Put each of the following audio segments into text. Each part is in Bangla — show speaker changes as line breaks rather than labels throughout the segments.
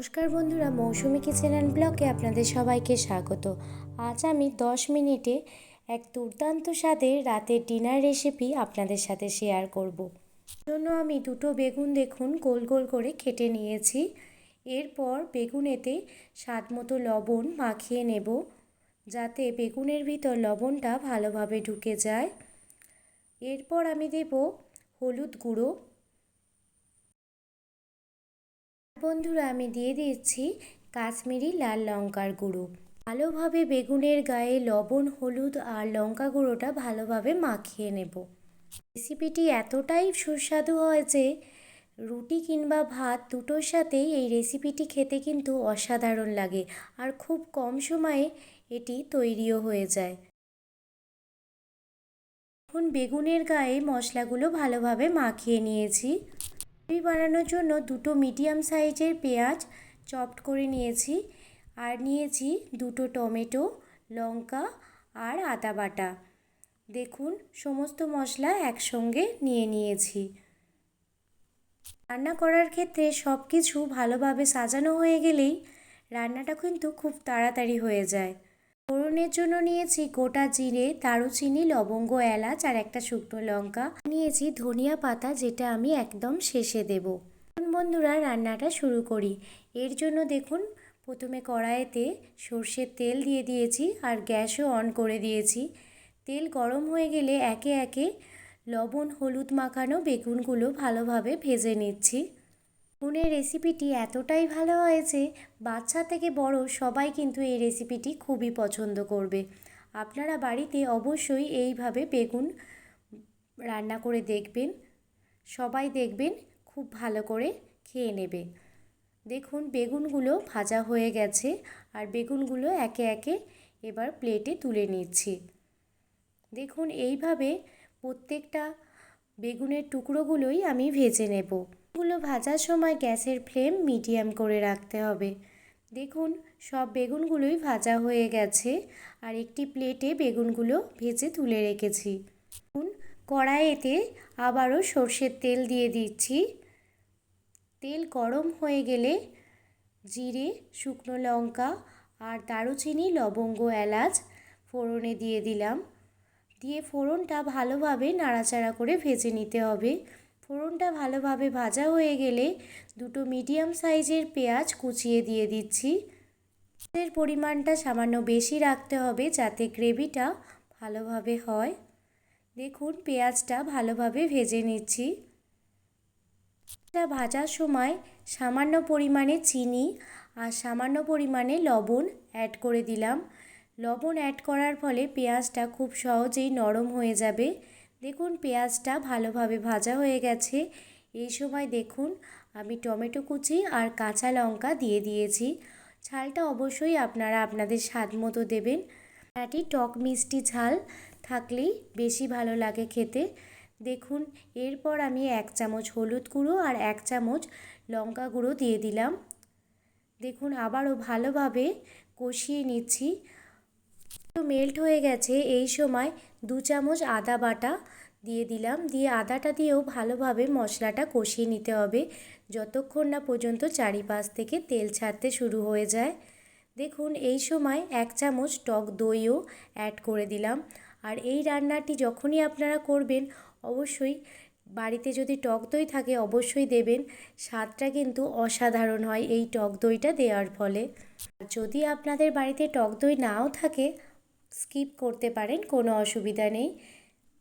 নমস্কার বন্ধুরা, মৌসুমি কিচেন অ্যান্ড ব্লগে আপনাদের সবাইকে স্বাগত। আজ আমি দশ মিনিটে এক দুর্দান্ত স্বাদের রাতের ডিনার রেসিপি আপনাদের সাথে শেয়ার করব। জন্য আমি দুটো বেগুন দেখুন, গোল গোল করে কেটে নিয়েছি। এরপর বেগুনেতে স্বাদ মতো লবণ মাখিয়ে নেব, যাতে বেগুনের ভিতর লবণটা ভালোভাবে ঢুকে যায়। এরপর আমি দেব হলুদ গুঁড়ো বন্ধুরা, আমি দিয়ে দিচ্ছি কাশ্মীরি লাল লঙ্কার গুঁড়ো। ভালোভাবে বেগুনের গায়ে লবণ, হলুদ আর লঙ্কা গুঁড়োটা ভালোভাবে মাখিয়ে নেব। রেসিপিটি এতটাই সুস্বাদু হয় যে, রুটি কিংবা ভাত দুটোর সাথেই এই রেসিপিটি খেতে কিন্তু অসাধারণ লাগে আর খুব কম সময়ে এটি তৈরিও হয়ে যায়। এখন বেগুনের গায়ে মশলাগুলো ভালোভাবে মাখিয়ে নিয়েছি। গ্রেভি বানানোর জন্য দুটো মিডিয়াম সাইজের পেঁয়াজ চপড করে নিয়েছি। আর নিয়েছি দুটো টমেটো, লঙ্কা আর আদা বাটা। দেখুন, সমস্ত মশলা একসঙ্গে নিয়ে নিয়েছি। রান্না করার ক্ষেত্রে সব কিছু ভালোভাবে সাজানো হয়ে গেলেই রান্নাটা কিন্তু খুব তাড়াতাড়ি হয়ে যায়। ফোড়নের জন্য নিয়েছি গোটা জিরে, দারুচিনি, লবঙ্গ, এলাচ আর একটা শুকনো লঙ্কা। নিয়েছি ধনিয়া পাতা যেটা আমি একদম শেষে দেব। বন্ধুরা রান্নাটা শুরু করি। এর জন্য দেখুন, প্রথমে কড়াইতে সর্ষের তেল দিয়ে দিয়েছি আর গ্যাসও অন করে দিয়েছি। তেল গরম হয়ে গেলে একে একে লবণ, হলুদ মাখানো বেগুনগুলো ভালোভাবে ভেজে নিচ্ছি। বেগুনের রেসিপিটি এতটাই ভালো হয়েছে বাচ্চা থেকে বড় সবাই কিন্তু এই রেসিপিটি খুবই পছন্দ করবে। আপনারা বাড়িতে অবশ্যই এইভাবে বেগুন রান্না করে দেখবেন। সবাই দেখবেন, খুব ভালো করে খেয়ে নেবে। দেখুন, বেগুনগুলো ভাজা হয়ে গেছে আর বেগুনগুলো একে একে এবার প্লেটে তুলে নিচ্ছি। দেখুন, এইভাবে প্রত্যেকটা বেগুনের টুকরোগুলোই আমি ভেজে নেব। গুলো ভাজার সময় গ্যাসের ফ্লেম মিডিয়াম করে রাখতে হবে। দেখুন, সব বেগুনগুলোই ভাজা হয়ে গেছে আর একটি প্লেটে বেগুনগুলো ভেজে তুলে রেখেছি। কড়াইতে আবারও সর্ষের তেল দিয়ে দিচ্ছি। তেল গরম হয়ে গেলে জিরে, শুকনো লঙ্কা আর দারুচিনি, লবঙ্গ, এলাচ ফোড়নে দিয়ে দিলাম। দিয়ে ফোড়নটা ভালোভাবে নাড়াচাড়া করে ভেজে নিতে হবে। ফোড়নটা ভালোভাবে ভাজা হয়ে গেলে দুটো মিডিয়াম সাইজের পেঁয়াজ কুচিয়ে দিয়ে দিচ্ছি। এর পরিমাণটা সামান্য বেশি রাখতে হবে যাতে গ্রেভিটা ভালোভাবে হয়। দেখুন, পেঁয়াজটা ভালোভাবে ভেজে নিচ্ছি। ভাজার সময় সামান্য পরিমাণে চিনি আর সামান্য পরিমাণে লবণ অ্যাড করে দিলাম। লবণ অ্যাড করার ফলে পেঁয়াজটা খুব সহজেই নরম হয়ে যাবে। দেখুন, পেঁয়াজটা ভালোভাবে ভাজা হয়ে গেছে। এই সময় দেখুন, আমি টমেটো কুচি আর কাঁচা লঙ্কা দিয়ে দিয়েছি। ঝালটা অবশ্যই আপনারা আপনাদের স্বাদ মতো দেবেন। এটি টক মিষ্টি ঝাল থাকলেই বেশি ভালো লাগে খেতে। দেখুন, এরপর আমি এক চামচ হলুদ গুঁড়ো আর এক চামচ লঙ্কা গুঁড়ো দিয়ে দিলাম। দেখুন, আবারও ভালোভাবে কষিয়ে নিচ্ছি। মেল্ট হয়ে গেছে, এই সময় দু চামচ আদা বাটা দিয়ে দিলাম। দিয়ে আদাটা দিয়েও ভালোভাবে মশলাটা কষিয়ে নিতে হবে। যতক্ষণ না পর্যন্ত চারিপাশ থেকে তেল ছাড়তে শুরু হয়ে যায়। দেখুন, এই সময় এক চামচ টক দইও অ্যাড করে দিলাম। আর এই রান্নাটি যখনই আপনারা করবেন, অবশ্যই বাড়িতে যদি টক দই থাকে, অবশ্যই দেবেন। স্বাদটা কিন্তু অসাধারণ হয় এই টক দইটা দেওয়ার ফলে। যদি আপনাদের বাড়িতে টক দই নাও থাকে স্কিপ করতে পারেন, কোনো অসুবিধা নেই।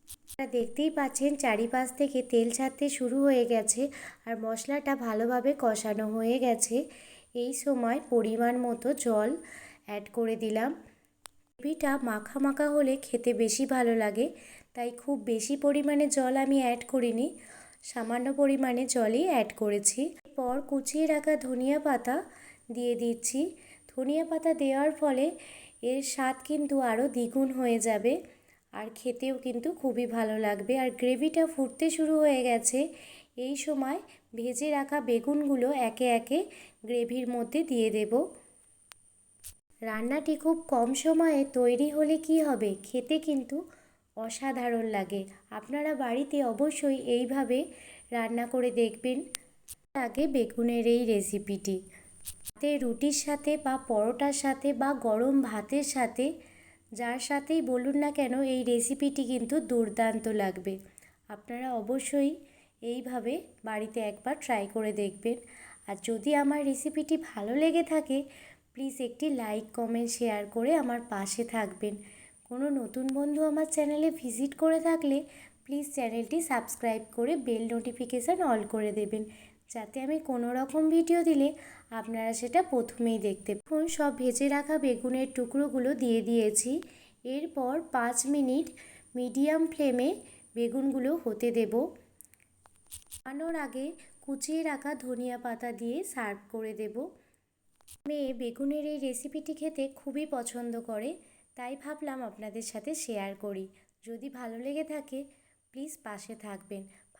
আপনারা দেখতেই পাচ্ছেন চারিপাশ থেকে তেল ছাড়তে শুরু হয়ে গেছে আর মশলাটা ভালোভাবে কষানো হয়ে গেছে। এই সময় পরিমাণ মতো জল অ্যাড করে দিলাম। গ্রেভিটা মাখা মাখা হলে খেতে বেশি ভালো লাগে, তাই খুব বেশি পরিমাণে জল আমি অ্যাড করিনি, সামান্য পরিমাণে জলই অ্যাড করেছি। এরপর কুচিয়ে রাখা ধনিয়া পাতা দিয়ে দিচ্ছি। ধনিয়া পাতা দেওয়ার ফলে এর স্বাদ কিন্তু আরও দ্বিগুণ হয়ে যাবে। আর খেতেও কিন্তু খুবই ভালো লাগবে। আর গ্রেভিটা ফুটতে শুরু হয়ে গেছে। এই সময় ভেজে রাখা বেগুনগুলো একে একে গ্রেভির মধ্যে দিয়ে দেব। রান্নাটি খুব কম সময়ে তৈরি হলে কি হবে? খেতে কিন্তু অসাধারণ লাগে। আপনারা বাড়িতে অবশ্যই এইভাবে রান্না করে দেখবেন। আগে বেগুনের এই রেসিপিটি রাতে রুটির সাথে বা পরোটার সাথে বা গরম ভাতের সাথে, যার সাথেই বলুন না কেন এই রেসিপিটি কিন্তু দুর্দান্ত লাগবে। আপনারা অবশ্যই এইভাবে বাড়িতে একবার ট্রাই করে দেখবেন। আর যদি আমার রেসিপিটি ভালো লেগে থাকে প্লিজ একটি লাইক কমেন্ট শেয়ার করে আমার পাশে থাকবেন। কোনো নতুন বন্ধু আমার চ্যানেলে ভিজিট করে থাকলে প্লিজ চ্যানেলটি সাবস্ক্রাইব করে বেল নোটিফিকেশান অল করে দেবেন। যাতে আমি কোনো রকম ভিডিও দিলে আপনারা সেটা প্রথমেই দেখতে এখন সব ভেজে রাখা বেগুনের টুকরোগুলো দিয়ে দিয়েছি। এরপর পাঁচ মিনিট মিডিয়াম ফ্লেমে বেগুনগুলো হতে দেব। আনোর আগে কুচিয়ে রাখা ধনিয়া পাতা দিয়ে সার্ভ করে দেব। মেয়ে বেগুনের এই রেসিপিটি খেতে খুবই পছন্দ করে, তাই ভাবলাম আপনাদের সাথে শেয়ার করি। যদি ভালো লেগে থাকে, প্লিজ পাশে থাকবেন।